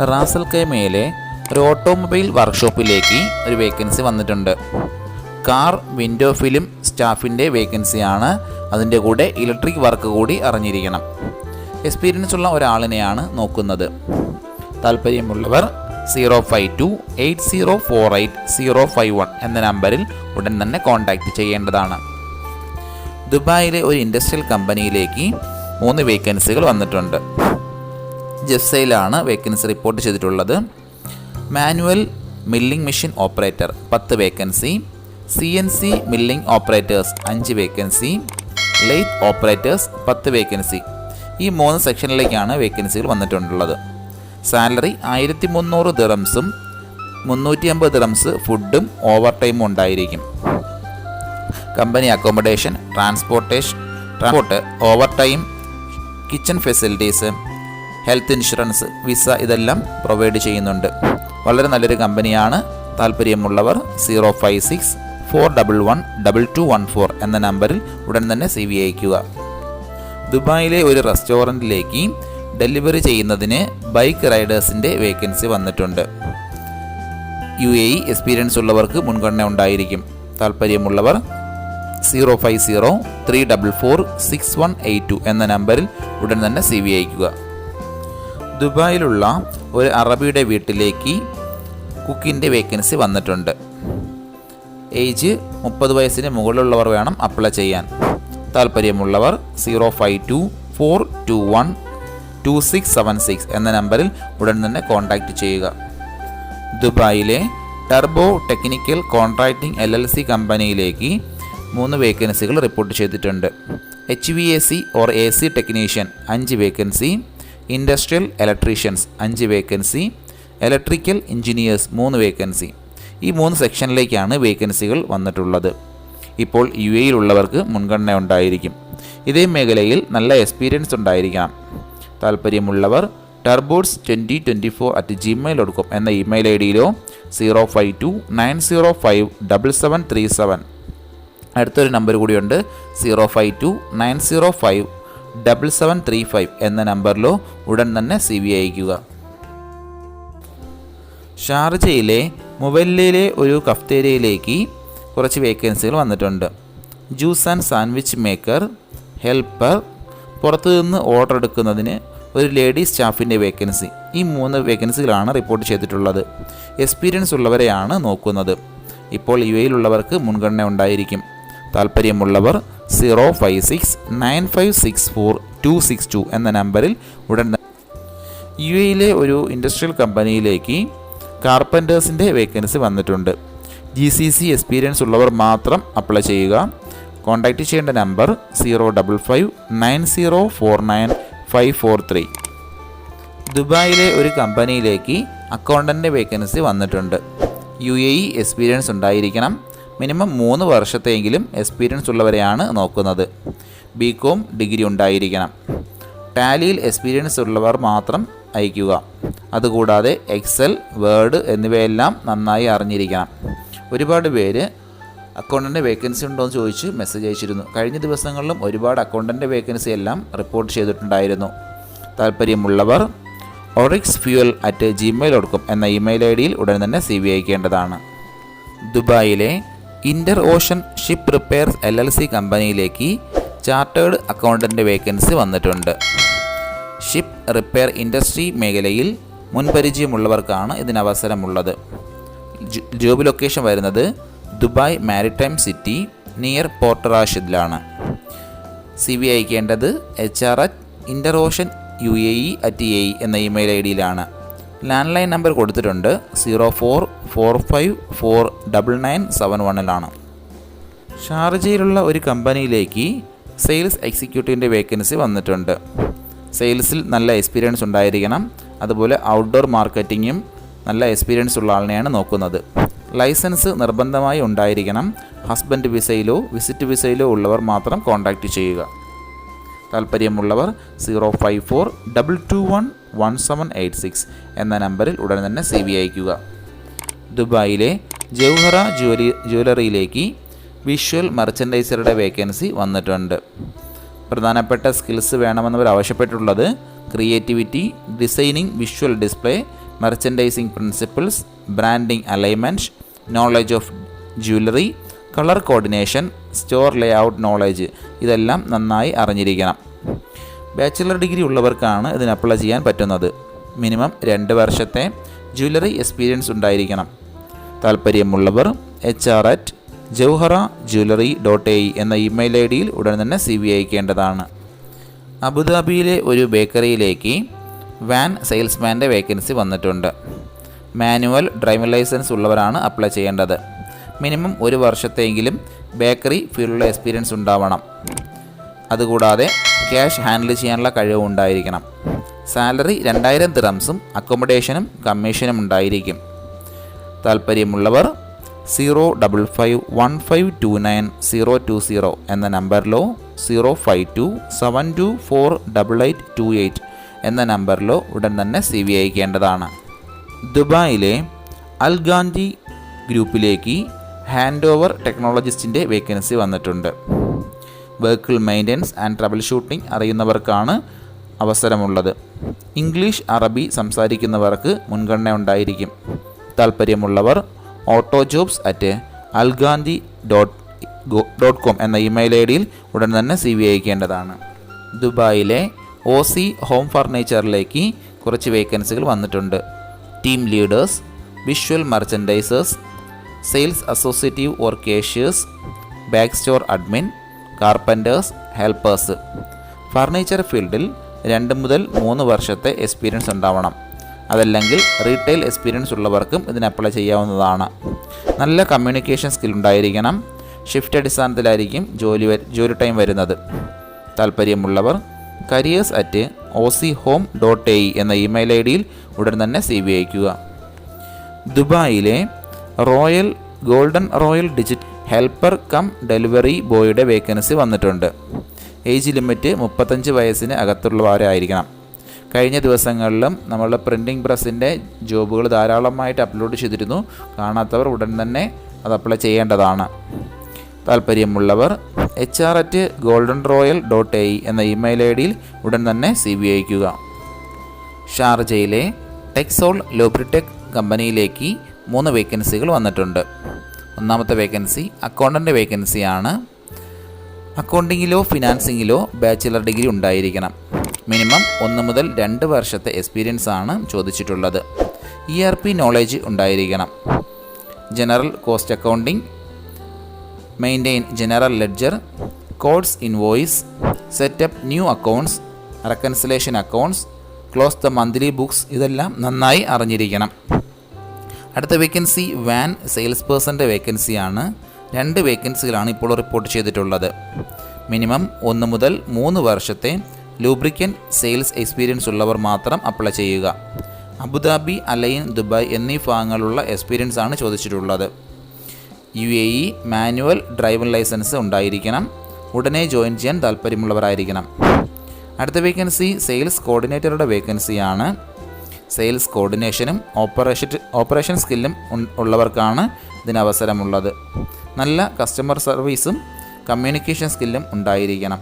Ras al കൈമയിലെ ഒരു automobile വർക്ക്ഷോപ്പിലേക്ക് ഒരു vacancy വന്നിട്ടുണ്ട്. കാർ വിൻഡോ ഫിലിം സ്റ്റാഫിന്റെ വേക്കൻസിയാണ് അതിന്റെ കൂടെ ഇലക്ട്രിക് വർക്ക് കൂടി അറിഞ്ഞിരിക്കണം. എക്സ്പീരിയൻസ് ഉള്ള ഒരാളിനെയാണ് നോക്കുന്നത്. താല്പര്യമുള്ളവർ zero five two eight zero four eight zero five one എന്ന നമ്പറിൽ ഉടൻ തന്നെ കോൺടാക്റ്റ് ചെയ്യേണ്ടതാണ്. ദുബായിലെ ഒരു ഇൻഡസ്ട്രിയൽ കമ്പനിയിലേക്ക് മൂന്ന് വേക്കൻസികൾ വന്നിട്ടുണ്ട്. ജെഫ്സയിലാണ് വേക്കൻസി റിപ്പോർട്ട് ചെയ്തിട്ടുള്ളത്. മാനുവൽ മില്ലിംഗ് മെഷീൻ ഓപ്പറേറ്റർ പത്ത് vacancy C N C milling operators അഞ്ച് വേക്കൻസി ലെയ്ത്ത് ഓപ്പറേറ്റേഴ്സ് പത്ത് വേക്കൻസി ഈ മൂന്ന് സെക്ഷനിലേക്കാണ് വേക്കൻസികൾ വന്നിട്ടുള്ളത്. സാലറി ആയിരത്തി മുന്നൂറ് ദിറംസും മുന്നൂറ്റി അമ്പത് ദിറംസ് ഫുഡും ഓവർ ടൈമും ഉണ്ടായിരിക്കും. Company accommodation transportation transport over time kitchen facilities health insurance visa ഇതെല്ലാം പ്രൊവൈഡ് ചെയ്യുന്നുണ്ട്. വളരെ നല്ലൊരു കമ്പനിയാണ്. താല്പര്യമുള്ളവർ zero five six four double one double two one four എന്ന നമ്പറിൽ ഉടൻ തന്നെ സി വി അയക്കുക ദുബായിലെ ഒരു റെസ്റ്റോറന്റിലേക്ക് ഡെലിവറി ചെയ്യുന്നതിന് ബൈക്ക് റൈഡേഴ്സിന്റെ വേക്കൻസി വന്നിട്ടുണ്ട്. യു എ ഇ എക്സ്പീരിയൻസ് ഉള്ളവർക്ക് മുൻഗണന ഉണ്ടായിരിക്കും. താല്പര്യമുള്ളവർ zero five zero three double four six one eight two എന്ന നമ്പറിൽ ഉടൻ തന്നെ സി വി അയക്കുക ദുബായിലുള്ള ഒരു അറബിയുടെ വീട്ടിലേക്ക് കുക്കിന്റെ വേക്കൻസി വന്നിട്ടുണ്ട്. ഏജ് മുപ്പത് വയസ്സിന് മുകളിലുള്ളവർ വേണം അപ്ലൈ ചെയ്യാൻ. താല്പര്യമുള്ളവർ zero five two four two one two six seven six എന്ന നമ്പറിൽ ഉടൻ തന്നെ കോൺടാക്റ്റ് ചെയ്യുക. ദുബായിലെ turbo technical contracting L L C കമ്പനിയിലേക്ക് മൂന്ന് വേക്കൻസികൾ റിപ്പോർട്ട് ചെയ്തിട്ടുണ്ട്. H V A C or A C technician അഞ്ച് വേക്കൻസി ഇൻഡസ്ട്രിയൽ ഇലക്ട്രീഷ്യൻസ് അഞ്ച് വേക്കൻസി ഇലക്ട്രിക്കൽ എഞ്ചിനീയേഴ്സ് മൂന്ന് വേക്കൻസി. ഈ മൂന്ന് സെക്ഷനിലേക്കാണ് വേക്കൻസികൾ വന്നിട്ടുള്ളത്. ഇപ്പോൾ യു എയിലുള്ളവർക്ക് മുൻഗണന ഉണ്ടായിരിക്കും. ഇതേ മേഖലയിൽ നല്ല എക്സ്പീരിയൻസ് ഉണ്ടായിരിക്കണം. താല്പര്യമുള്ളവർ turbods twenty twenty four at Gmail dot എന്ന email I ഡിയിലോ zero five two nine zero five double seven three seven അടുത്തൊരു നമ്പർ കൂടിയുണ്ട് zero five two nine zero five double seven three five എന്ന നമ്പറിലോ ഉടൻ തന്നെ C V അയക്കുക ഷാർജയിലെ മൊബൈലിലെ ഒരു കഫ്തേരിയയിലേക്ക് കുറച്ച് വേക്കൻസികൾ വന്നിട്ടുണ്ട്. Juice and sandwich maker helper പുറത്തുനിന്ന് ഓർഡർ എടുക്കുന്നതിന് ഒരു ലേഡീസ് സ്റ്റാഫിന്റെ വേക്കൻസി ഈ മൂന്ന് വേക്കൻസികളാണ് റിപ്പോർട്ട് ചെയ്തിട്ടുള്ളത്. എക്സ്പീരിയൻസ് ഉള്ളവരെയാണ് നോക്കുന്നത്. ഇപ്പോൾ യു എയിലുള്ളവർക്ക് മുൻഗണന ഉണ്ടായിരിക്കും. താല്പര്യമുള്ളവർ zero five six nine five six four two six two എന്ന നമ്പറിൽ ഉടൻ യു എയിലെ ഒരു ഇൻഡസ്ട്രിയൽ കമ്പനിയിലേക്ക് കാർപ്പന്റേഴ്സിന്റെ വേക്കൻസി വന്നിട്ടുണ്ട്. ജി സി സി എക്സ്പീരിയൻസ് ഉള്ളവർ മാത്രം അപ്ലൈ ചെയ്യുക. കോൺടാക്റ്റ് ചെയ്യേണ്ട number zero double five nine zero four nine five four three ദുബായിലെ ഒരു കമ്പനിയിലേക്ക് അക്കൗണ്ടന്റ് വേക്കൻസി വന്നിട്ടുണ്ട്. യു എ ഇ എക്സ്പീരിയൻസ് ഉണ്ടായിരിക്കണം. മിനിമം മൂന്ന് വർഷത്തെയെങ്കിലും എക്സ്പീരിയൻസ് ഉള്ളവരെയാണ് നോക്കുന്നത്. ബി കോം ഡിഗ്രി ഉണ്ടായിരിക്കണം. ടാലിയിൽ എക്സ്പീരിയൻസ് ഉള്ളവർ മാത്രം അയക്കുക അതുകൂടാതെ എക്സൽ വേർഡ് എന്നിവയെല്ലാം നന്നായി അറിഞ്ഞിരിക്കണം. ഒരുപാട് പേര് അക്കൗണ്ടന്റ് വേക്കൻസി ഉണ്ടോ എന്ന് ചോദിച്ച് മെസ്സേജ് അയച്ചിരുന്നു. കഴിഞ്ഞ ദിവസങ്ങളിലും ഒരുപാട് അക്കൗണ്ടന്റ് വേക്കൻസി എല്ലാം റിപ്പോർട്ട് ചെയ്തിട്ടുണ്ടായിരുന്നു. താല്പര്യമുള്ളവർ Orix fuel at Gmail dot com എന്ന ഇമെയിൽ ഐ ഡിയിൽ ഉടൻ തന്നെ സി വി അയക്കേണ്ടതാണ്. ദുബായിലെ inter ocean ship repairs L L C കമ്പനിയിലേക്ക് ചാർട്ടേഡ് അക്കൗണ്ടന്റ് വേക്കൻസി വന്നിട്ടുണ്ട്. ഷിപ്പ് റിപ്പയർ ഇൻഡസ്ട്രി മേഖലയിൽ മുൻപരിചയമുള്ളവർക്കാണ് ഇതിന് അവസരമുള്ളത് ജോബ് ലൊക്കേഷൻ വരുന്നത് ദുബായ് മാരിടൈം സിറ്റി നിയർ പോർട്ടറാഷിദിലാണ് C V അയക്കേണ്ടത് H R at ocean U A E at A E എന്ന email I ഡിയിലാണ്. ലാൻഡ് ലൈൻ നമ്പർ കൊടുത്തിട്ടുണ്ട്. Zero four four five four double nine seven വണ്ണിലാണ്. ഷാർജയിലുള്ള ഒരു കമ്പനിയിലേക്ക് sales എക്സിക്യൂട്ടീവിന്റെ vacancy വന്നിട്ടുണ്ട്. സെയിൽസിൽ നല്ല experience ഉണ്ടായിരിക്കണം. അതുപോലെ ഔട്ട്ഡോർ മാർക്കറ്റിങ്ങും നല്ല എക്സ്പീരിയൻസ് ഉള്ള ആളിനെയാണ് നോക്കുന്നത്. ലൈസൻസ് നിർബന്ധമായി ഉണ്ടായിരിക്കണം. ഹസ്ബൻഡ് വിസയിലോ വിസിറ്റ് വിസയിലോ ഉള്ളവർ മാത്രം കോൺടാക്റ്റ് ചെയ്യുക. താല്പര്യമുള്ളവർ zero five four double two one one seven eight six എന്ന നമ്പറിൽ ഉടൻ തന്നെ സി വി അയക്കുക ദുബായിലെ ജൗഹറ ജുവലി ജുവലറിയിലേക്ക് വിഷ്വൽ മെർച്ചൻഡൈസറുടെ വേക്കൻസി വന്നിട്ടുണ്ട്. പ്രധാനപ്പെട്ട സ്കിൽസ് വേണമെന്നവർ ആവശ്യപ്പെട്ടിട്ടുള്ളത് creativity designing visual display merchandising principles branding alignment knowledge of jewellery colour coordination store layout knowledge ഇതെല്ലാം നന്നായി അറിഞ്ഞിരിക്കണം. ബാച്ചിലർ ഡിഗ്രി ഉള്ളവർക്കാണ് ഇതിന് അപ്ലൈ ചെയ്യാൻ പറ്റുന്നത്. മിനിമം രണ്ട് വർഷത്തെ ജ്വല്ലറി എക്സ്പീരിയൻസ് ഉണ്ടായിരിക്കണം. താല്പര്യമുള്ളവർ H R at Jawhara jewellery dot A എന്ന ഇമെയിൽ ഐ ഡിയിൽ ഉടൻ തന്നെ സി വി അയക്കേണ്ടതാണ്. അബുദാബിയിലെ ഒരു ബേക്കറിയിലേക്ക് വാൻ സെയിൽസ്മാന്റെ വേക്കൻസി വന്നിട്ടുണ്ട്. മാനുവൽ ഡ്രൈവിംഗ് ലൈസൻസ് ഉള്ളവരാണ് അപ്ലൈ ചെയ്യേണ്ടത്. മിനിമം ഒരു വർഷത്തെങ്കിലും ബേക്കറി ഫീൽഡിലുള്ള എക്സ്പീരിയൻസ് ഉണ്ടാവണം. അതുകൂടാതെ ക്യാഷ് ഹാൻഡിൽ ചെയ്യാനുള്ള കഴിവ് ഉണ്ടായിരിക്കണം. സാലറി രണ്ടായിരം ദിറംസും അക്കോമഡേഷനും കമ്മീഷനും ഉണ്ടായിരിക്കും. താല്പര്യമുള്ളവർ zero double five one five two nine zero two zero എന്ന നമ്പറിലോ zero five two seven two four double eight two eight എന്ന നമ്പറിലോ ഉടൻ തന്നെ സി വി അയക്കേണ്ടതാണ്. ദുബായിലെ അൽഗാന്ധി ഗ്രൂപ്പിലേക്ക് ഹാൻഡ് ഓവർ ടെക്നോളജിസ്റ്റിന്റെ വേക്കൻസി വന്നിട്ടുണ്ട്. Vehicle maintenance and trouble shooting അറിയുന്നവർക്കാണ് അവസരമുള്ളത്. ഇംഗ്ലീഷ് അറബി സംസാരിക്കുന്നവർക്ക് മുൻഗണന ഉണ്ടായിരിക്കും. താല്പര്യമുള്ളവർ auto jobs at Alghandi dot dot com എന്ന ഇമെയിൽ ഐ ഡിയിൽ ഉടൻ തന്നെ സി വി അയക്കേണ്ടതാണ്. ദുബായിലെ ഒ സി ഹോം ഫർണിച്ചറിലേക്ക് കുറച്ച് വേക്കൻസികൾ വന്നിട്ടുണ്ട്. Team leaders visual merchandisers sales associative or cashiers back store admin carpenters helpers. Furniture ഫീൽഡിൽ രണ്ട് മുതൽ മൂന്ന് വർഷത്തെ എക്സ്പീരിയൻസ് ഉണ്ടാവണം. അതല്ലെങ്കിൽ റീറ്റെയിൽ എക്സ്പീരിയൻസ് ഉള്ളവർക്കും ഇതിന് അപ്ലൈ ചെയ്യാവുന്നതാണ്. നല്ല കമ്മ്യൂണിക്കേഷൻ സ്കിൽ ഉണ്ടായിരിക്കണം. ഷിഫ്റ്റ് അടിസ്ഥാനത്തിലായിരിക്കും ജോലി ജോലി ടൈം വരുന്നത്. താല്പര്യമുള്ളവർ careers at O C home dot A എന്ന ഇമെയിൽ ഐ ഡിയിൽ ഉടൻ തന്നെ സി വി അയക്കുക ദുബായിലെ royal golden royal digit helper cum delivery ബോയുടെ vacancy വന്നിട്ടുണ്ട്. ഏജ് ലിമിറ്റ് മുപ്പത്തഞ്ച് വയസ്സിന് അകത്തുള്ളവരായിരിക്കണം. കഴിഞ്ഞ ദിവസങ്ങളിലും നമ്മളുടെ പ്രിന്റിംഗ് പ്രസ്സിന്റെ ജോബുകൾ ധാരാളമായിട്ട് അപ്ലോഡ് ചെയ്തിരുന്നു. കാണാത്തവർ ഉടൻ തന്നെ അത് അപ്ലൈ ചെയ്യേണ്ടതാണ്. താല്പര്യമുള്ളവർ H R at golden royal dot A എന്ന ഇമെയിൽ ഐ ഡിയിൽ ഉടൻ തന്നെ സി ബി അയക്കുക ഷാർജയിലെ ടെക്സോൾ ലോബ്രിടെക് കമ്പനിയിലേക്ക് മൂന്ന് വേക്കൻസികൾ വന്നിട്ടുണ്ട്. ഒന്നാമത്തെ വേക്കൻസി അക്കൗണ്ടന്റ് വേക്കൻസിയാണ് അക്കൗണ്ടിങ്ങിലോ ഫിനാൻസിങ്ങിലോ ബാച്ചിലർ ഡിഗ്രി ഉണ്ടായിരിക്കണം. മിനിമം ഒന്ന് മുതൽ രണ്ട് വർഷത്തെ എക്സ്പീരിയൻസ് ആണ് ചോദിച്ചിട്ടുള്ളത്. ഇ ആർ പി നോളേജ് ഉണ്ടായിരിക്കണം. General cost accounting maintain general ledger codes invoice setup new accounts reconciliation accounts close the monthly books ഇതെല്ലാം നന്നായി അറിഞ്ഞിരിക്കണം. അടുത്ത വേക്കൻസി വാൻ സെയിൽസ് പേഴ്സന്റെ വേക്കൻസിയാണ് രണ്ട് വേക്കൻസികളാണ് ഇപ്പോൾ റിപ്പോർട്ട് ചെയ്തിട്ടുള്ളത്. മിനിമം ഒന്ന് മുതൽ മൂന്ന് വർഷത്തെ ലൂബ്രിക്കൻ സെയിൽസ് എക്സ്പീരിയൻസ് ഉള്ളവർ മാത്രം അപ്ലൈ ചെയ്യുക. അബുദാബി അലൈൻ ദുബായ് എന്നീ ഭാഗങ്ങളുള്ള എക്സ്പീരിയൻസ് ആണ് ചോദിച്ചിട്ടുള്ളത്. U A E manual driving licence ഉണ്ടായിരിക്കണം. ഉടനെ ജോയിൻ ചെയ്യാൻ താല്പര്യമുള്ളവരായിരിക്കണം. അടുത്ത വേക്കൻസി സെയിൽസ് കോർഡിനേറ്ററുടെ വേക്കൻസിയാണ് സെയിൽസ് കോർഡിനേഷനും ഓപ്പറേഷൻ ഓപ്പറേഷൻ സ്കില്ലും ഉള്ളവർക്കാണ് ഇതിന് അവസരമുള്ളത് നല്ല കസ്റ്റമർ സർവീസും കമ്മ്യൂണിക്കേഷൻ സ്കില്ലും ഉണ്ടായിരിക്കണം.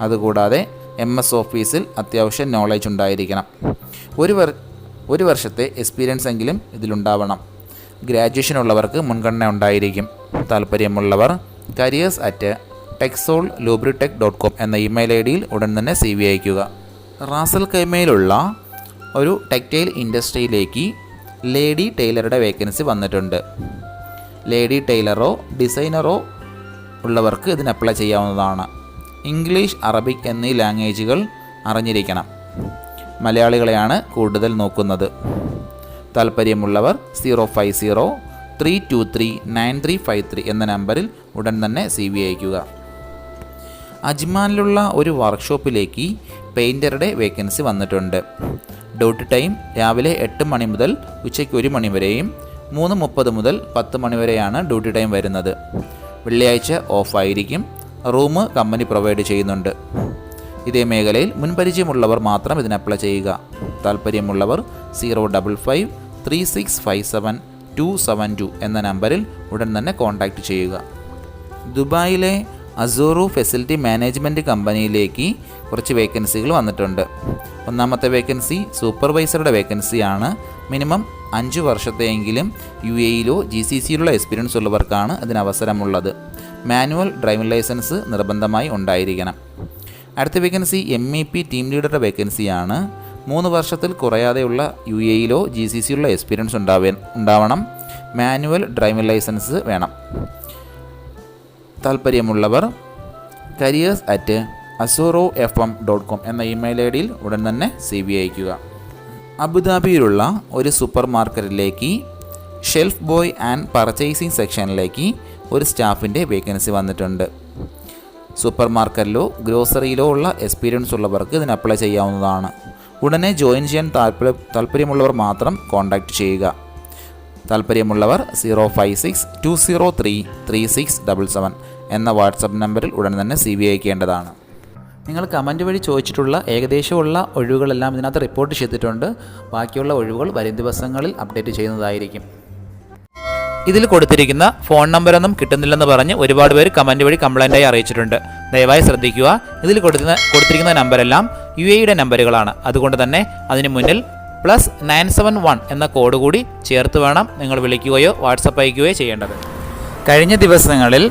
അതുകൂടാതെ എം എസ് ഓഫീസിൽ അത്യാവശ്യം നോളജ് ഉണ്ടായിരിക്കണം. ഒരു ഒരു വർഷത്തെ എക്സ്പീരിയൻസ് എങ്കിലും ഇതിലുണ്ടാവണം. ഗ്രാജുവേഷൻ ഉള്ളവർക്ക് മുൻഗണന ഉണ്ടായിരിക്കും. താല്പര്യമുള്ളവർ careers at Texol Lubritech dot com എന്ന ഇമെയിൽ ഐ ഡിയിൽ ഉടൻ തന്നെ സി വി അയക്കുക റാസൽ കൈമയിലുള്ള ഒരു ടെക്സ്റ്റൈൽ ഇൻഡസ്ട്രിയിലേക്ക് ലേഡി ടൈലറുടെ വേക്കൻസി വന്നിട്ടുണ്ട്. ലേഡി ടൈലറോ ഡിസൈനറോ ഉള്ളവർക്ക് ഇതിന് അപ്ലൈ ചെയ്യാവുന്നതാണ്. ഇംഗ്ലീഷ് അറബിക് എന്നീ ലാംഗ്വേജുകൾ അറിഞ്ഞിരിക്കണം. മലയാളികളെയാണ് കൂടുതൽ നോക്കുന്നത്. താല്പര്യമുള്ളവർ zero five zero three two three nine three five three എന്ന നമ്പറിൽ ഉടൻ തന്നെ സി വി അയക്കുക അജ്മാനിലുള്ള ഒരു വർക്ക്ഷോപ്പിലേക്ക് പെയിന്ററുടെ വേക്കൻസി വന്നിട്ടുണ്ട്. ഡ്യൂട്ടി ടൈം രാവിലെ എട്ട് മണി മുതൽ ഉച്ചയ്ക്ക് ഒരു മണി വരെയും മൂന്ന് മുപ്പത് മുതൽ പത്ത് മണി വരെയാണ് ഡ്യൂട്ടി ടൈം വരുന്നത്. വെള്ളിയാഴ്ച ഓഫായിരിക്കും റൂം കമ്പനി പ്രൊവൈഡ് ചെയ്യുന്നുണ്ട്. ഇതേ മേഖലയിൽ മുൻപരിചയമുള്ളവർ മാത്രം ഇതിന് അപ്ലൈ ചെയ്യുക. താല്പര്യമുള്ളവർ zero double five three six five seven two seven two എന്ന നമ്പറിൽ ഉടൻ തന്നെ കോൺടാക്റ്റ് ചെയ്യുക. ദുബായിലെ അസൂറു ഫെസിലിറ്റി മാനേജ്മെന്റ് കമ്പനിയിലേക്ക് കുറച്ച് വേക്കൻസികൾ വന്നിട്ടുണ്ട്. ഒന്നാമത്തെ വേക്കൻസി സൂപ്പർവൈസറുടെ വേക്കൻസിയാണ്. മിനിമം അഞ്ച് വർഷത്തെയെങ്കിലും യു എയിലോ ജി സി സിയിലുള്ള എക്സ്പീരിയൻസ് ഉള്ളവർക്കാണ് അതിന് അവസരമുള്ളത് മാനുവൽ ഡ്രൈവിംഗ് ലൈസൻസ് നിർബന്ധമായി ഉണ്ടായിരിക്കണം. അടുത്ത vacancy M E P team ലീഡറുടെ വേക്കൻസിയാണ്. മൂന്ന് വർഷത്തിൽ കുറയാതെയുള്ള യു എയിലോ ജി സി സിയിലുള്ള എക്സ്പീരിയൻസ് ഉണ്ടാവേ ഉണ്ടാവണം. മാനുവൽ ഡ്രൈവിംഗ് ലൈസൻസ് വേണം. താല്പര്യമുള്ളവർ careers at Azoro F M dot com എന്ന ഇമെയിൽ ഐ ഡിയിൽ ഉടൻ തന്നെ സി വി അയക്കുക അബുദാബിയിലുള്ള ഒരു സൂപ്പർ മാർക്കറ്റിലേക്ക് ഷെൽഫ് ബോയ് ആൻഡ് പർച്ചേസിംഗ് സെക്ഷനിലേക്ക് ഒരു സ്റ്റാഫിന്റെ വേക്കൻസി വന്നിട്ടുണ്ട്. സൂപ്പർ മാർക്കറ്റിലോ ഗ്രോസറിയിലോ ഉള്ള എക്സ്പീരിയൻസ് ഉള്ളവർക്ക് ഇതിന് അപ്ലൈ ചെയ്യാവുന്നതാണ്. ഉടനെ ജോയിൻ ചെയ്യാൻ താല്പര്യ താല്പര്യമുള്ളവർ മാത്രം കോൺടാക്റ്റ് ചെയ്യുക. താല്പര്യമുള്ളവർ zero five six two zero three three six double seven എന്ന വാട്സപ്പ് നമ്പറിൽ ഉടൻ തന്നെ സി ബി അയക്കേണ്ടതാണ്. നിങ്ങൾ കമന്റ് വഴി ചോദിച്ചിട്ടുള്ള ഏകദേശമുള്ള ഒഴിവുകളെല്ലാം ഇതിനകത്ത് റിപ്പോർട്ട് ചെയ്തിട്ടുണ്ട്. ബാക്കിയുള്ള ഒഴിവുകൾ വരും ദിവസങ്ങളിൽ അപ്ഡേറ്റ് ചെയ്യുന്നതായിരിക്കും. ഇതിൽ കൊടുത്തിരിക്കുന്ന ഫോൺ നമ്പറൊന്നും കിട്ടുന്നില്ലെന്ന് പറഞ്ഞ് ഒരുപാട് പേര് കമന്റ് വഴി കംപ്ലൈന്റായി അറിയിച്ചിട്ടുണ്ട്. ദയവായി ശ്രദ്ധിക്കുക. ഇതിൽ കൊടുക്കുന്ന കൊടുത്തിരിക്കുന്ന നമ്പരെല്ലാം യു എയുടെ നമ്പറുകളാണ്. അതുകൊണ്ട് തന്നെ അതിന് മുന്നിൽ പ്ലസ് നയൻ സെവൻ വൺ എന്ന കോഡ് കൂടി ചേർത്ത് വേണം നിങ്ങൾ വിളിക്കുകയോ വാട്സപ്പ് അയക്കുകയോ ചെയ്യേണ്ടത്. കഴിഞ്ഞ ദിവസങ്ങളിൽ